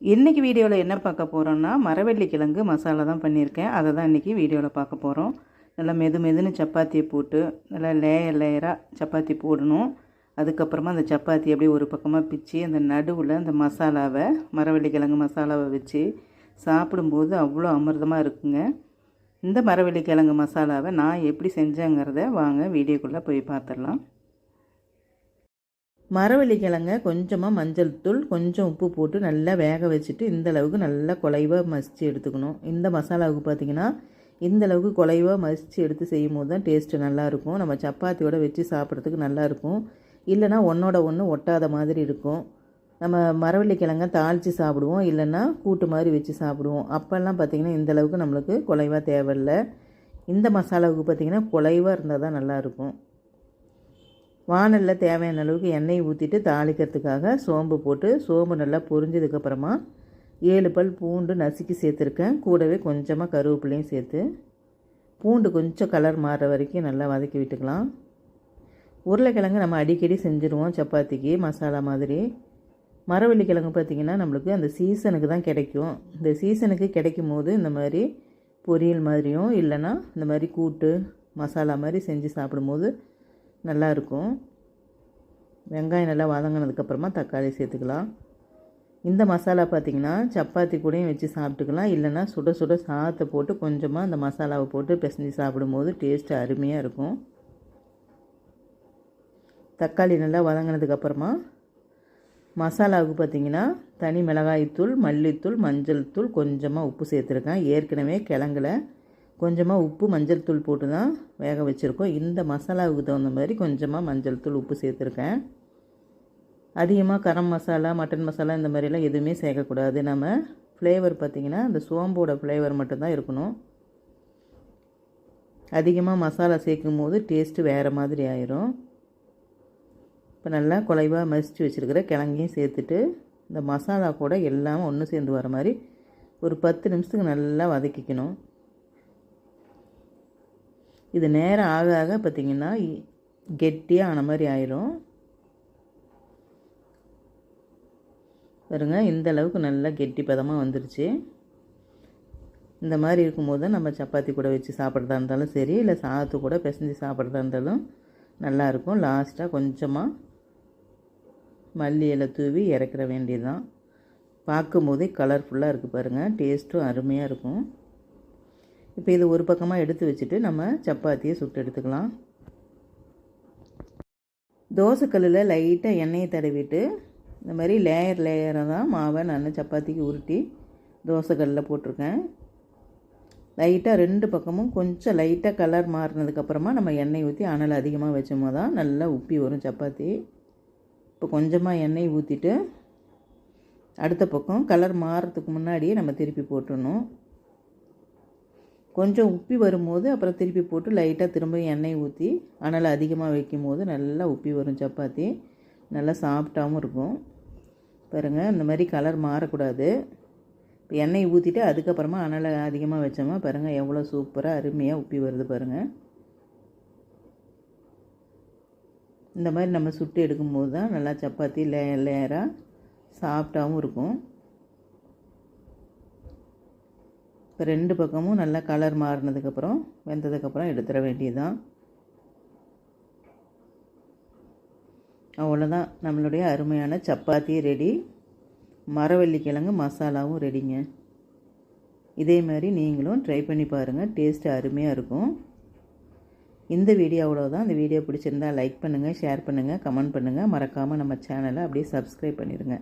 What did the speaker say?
இன்றைக்கி வீடியோவில் என்ன பார்க்க போகிறோன்னா மரவள்ளி கிழங்கு மசாலா தான் பண்ணியிருக்கேன். அதை தான் இன்றைக்கி வீடியோவில் பார்க்க போகிறோம் நல்லா மெது மெதுன்னு சப்பாத்தியை போட்டு நல்லா லேயர் லேயராக சப்பாத்தி போடணும். அதுக்கப்புறமா அந்த சப்பாத்தி அப்படியே ஒரு பக்கமாக பிச்சு அந்த நடுவில் அந்த மசாலாவை மரவள்ளி கிழங்கு மசாலாவை வச்சு சாப்பிடும்போது அவ்வளோ அமிர்தமாக இருக்குங்க. இந்த மரவள்ளி கிழங்கு மசாலாவை நான் எப்படி செஞ்சேங்கிறத வாங்க வீடியோக்குள்ளே போய் பார்த்துடலாம். மரவள்ளி கிழங்க கொஞ்சமாக மஞ்சள் தூள் கொஞ்சம் உப்பு போட்டு நல்லா வேக வச்சுட்டு இந்த அளவுக்கு நல்லா குலைவாக மசித்து எடுத்துக்கணும். இந்த மசாலாவுக்கு பார்த்திங்கன்னா இந்த அளவுக்கு குலைவாக மசித்து எடுத்து செய்யும் போது தான் டேஸ்ட்டு நல்லாயிருக்கும் நம்ம சப்பாத்தியோட வச்சு சாப்பிட்றதுக்கு நல்லாயிருக்கும் இல்லைனா ஒன்றோட ஒன்று ஒட்டாத மாதிரி இருக்கும். நம்ம மரவள்ளி கிழங்க தாளித்து சாப்பிடுவோம். இல்லைன்னா கூட்டு மாதிரி வச்சு சாப்பிடுவோம். அப்போல்லாம் பார்த்திங்கன்னா இந்த அளவுக்கு நம்மளுக்கு குலைவாக தேவையில்லை. இந்த மசாலாவுக்கு பார்த்திங்கன்னா குலைவாக இருந்தால் தான் நல்லாயிருக்கும் வானலில் தேவையான அளவுக்கு எண்ணெய் ஊற்றிட்டு தாளிக்கிறதுக்காக சோம்பு போட்டு சோம்பு நல்லா பொரிஞ்சதுக்கப்புறமா ஏழு பல் பூண்டு நசுக்கி சேர்த்துருக்கேன். கூடவே கொஞ்சமாக கருவேப்பிலையும் சேர்த்து பூண்டு கொஞ்சம் கலர் மாறுற வரைக்கும் நல்லா வதக்கி விட்டுக்கலாம். உருளைக்கிழங்கு நம்ம அடிக்கடி செஞ்சுருவோம் சப்பாத்திக்கு மசாலா மாதிரி. மரவள்ளி கிழங்கு பார்த்திங்கன்னா நம்மளுக்கு அந்த சீசனுக்கு தான் கிடைக்கும். இந்த சீசனுக்கு கிடைக்கும் போது இந்த மாதிரி பொரியல் மாதிரியும் இல்லைன்னா இந்த மாதிரி கூட்டு மசாலா மாதிரி செஞ்சு சாப்பிடும்போது நல்லாயிருக்கும். வெங்காயம் நல்லா வதங்கினதுக்கப்புறமா தக்காளி சேர்த்துக்கலாம். இந்த மசாலா பார்த்திங்கன்னா சப்பாத்தி கூடயும் வச்சு சாப்பிட்டுக்கலாம். இல்லைனா சுட சுட சாதத்தை போட்டு கொஞ்சமாக அந்த மசாலாவை போட்டு பிசைஞ்சு சாப்பிடும்போது டேஸ்ட்டு அருமையாக இருக்கும். தக்காளி நல்லா வதங்கினதுக்கப்புறமா மசாலாவுக்கு பார்த்திங்கன்னா தனி மிளகாய்த்தூள் மல்லித்தூள் மஞ்சள் தூள் கொஞ்சமாக உப்பு சேர்த்துருக்கேன். ஏற்கனவே கிழங்குல கொஞ்சமாக உப்பு மஞ்சள் தூள் போட்டு தான் வேக வச்சுருக்கோம். இந்த மசாலாவுக்கு தகுந்த மாதிரி கொஞ்சமாக மஞ்சள் தூள் உப்பு சேர்த்துருக்கேன். அதிகமாக கரம் மசாலா மட்டன் மசாலா இந்த மாதிரிலாம் எதுவுமே சேர்க்கக்கூடாது. நம்ம ஃப்ளேவர் பார்த்திங்கன்னா அந்த சோம்போட ஃப்ளேவர் மட்டும்தான் இருக்கணும். அதிகமாக மசாலா சேர்க்கும் போது டேஸ்ட்டு வேறு மாதிரி ஆயிரும். இப்போ நல்லா குலைவாக மசித்து வச்சுருக்கிற கிழங்கையும் சேர்த்துட்டு இந்த மசாலா கூட எல்லாம் ஒன்று சேர்ந்து வர மாதிரி ஒரு பத்து நிமிஷத்துக்கு நல்லா வதக்கிக்கணும். இது நேரம் ஆக ஆக பார்த்திங்கன்னா கெட்டியாக ஆன மாதிரி ஆயிரும். பாருங்கள் இந்த அளவுக்கு நல்லா கெட்டி பதமாக வந்துருச்சு. இந்த மாதிரி இருக்கும்போது நம்ம சப்பாத்தி கூட வச்சு சாப்பிட்றதா இருந்தாலும் சரி இல்லை சாதத்து கூட பிசைஞ்சு சாப்பிட்றதா இருந்தாலும் நல்லாயிருக்கும் லாஸ்ட்டாக கொஞ்சமாக மல்லி இலை தூவி இறக்கிற வேண்டியது தான் பார்க்கும்போதே கலர்ஃபுல்லாக இருக்குது பாருங்கள் டேஸ்ட்டும் அருமையாக இருக்கும். இப்போ இது ஒரு பக்கமாக எடுத்து வச்சுட்டு நம்ம சப்பாத்தியை சுட்டு எடுத்துக்கலாம். தோசைக்கல்லில் லைட்டாக எண்ணெயை தடவிட்டு இந்த மாதிரி லேயர் லேயராக தான் மாவை நான் சப்பாத்திக்கு உருட்டி தோசைக்கல்லில் போட்டிருக்கேன். லைட்டாக ரெண்டு பக்கமும் கொஞ்சம் லைட்டாக கலர் மாறினதுக்கப்புறமா நம்ம எண்ணெய் ஊற்றி அனல் அதிகமாக வச்சோமோ தான் நல்லா உப்பி வரும் சப்பாத்தி. இப்போ கொஞ்சமாக எண்ணெய் ஊற்றிட்டு அடுத்த பக்கம் கலர் மாறுறதுக்கு முன்னாடியே நம்ம திருப்பி போட்டுடணும். கொஞ்சம் உப்பி வரும்போது அப்புறம் திருப்பி போட்டு லைட்டாக திரும்ப எண்ணெய் ஊற்றி ஆனால் அதிகமாக வைக்கும் போது நல்லா உப்பி வரும் சப்பாத்தி. நல்லா சாப்பிட்டாவும் இருக்கும். பாருங்கள் இந்த மாதிரி கலர் மாறக்கூடாது. இப்போ எண்ணெய் ஊற்றிட்டு அதுக்கப்புறமா அனலை அதிகமாக வச்சோமா பாருங்கள் எவ்வளோ சூப்பராக அருமையாக உப்பி வருது பாருங்கள் இந்த மாதிரி நம்ம சுட்டு எடுக்கும்போது தான் நல்லா சப்பாத்தி லே லேயராக சாஃப்டாகவும் இருக்கும். இப்போ ரெண்டு பக்கமும் நல்லா கலர் மாறினதுக்கப்புறம் வெந்ததுக்கப்புறம் எடுத்துட வேண்டியதுதான். அவ்வளோதான் நம்மளுடைய அருமையான சப்பாத்தி ரெடி மரவள்ளிக்கிழங்கு மசாலாவும் ரெடிங்க இதே மாதிரி நீங்களும் ட்ரை பண்ணி பாருங்கள் டேஸ்ட்டு அருமையாக இருக்கும். இந்த வீடியோ அவ்வளோதான் இந்த வீடியோ பிடிச்சிருந்தா லைக் பண்ணுங்கள் ஷேர் பண்ணுங்கள் கமெண்ட் பண்ணுங்கள் மறக்காமல் நம்ம சேனலை அப்படியே சப்ஸ்கிரைப் பண்ணிடுங்க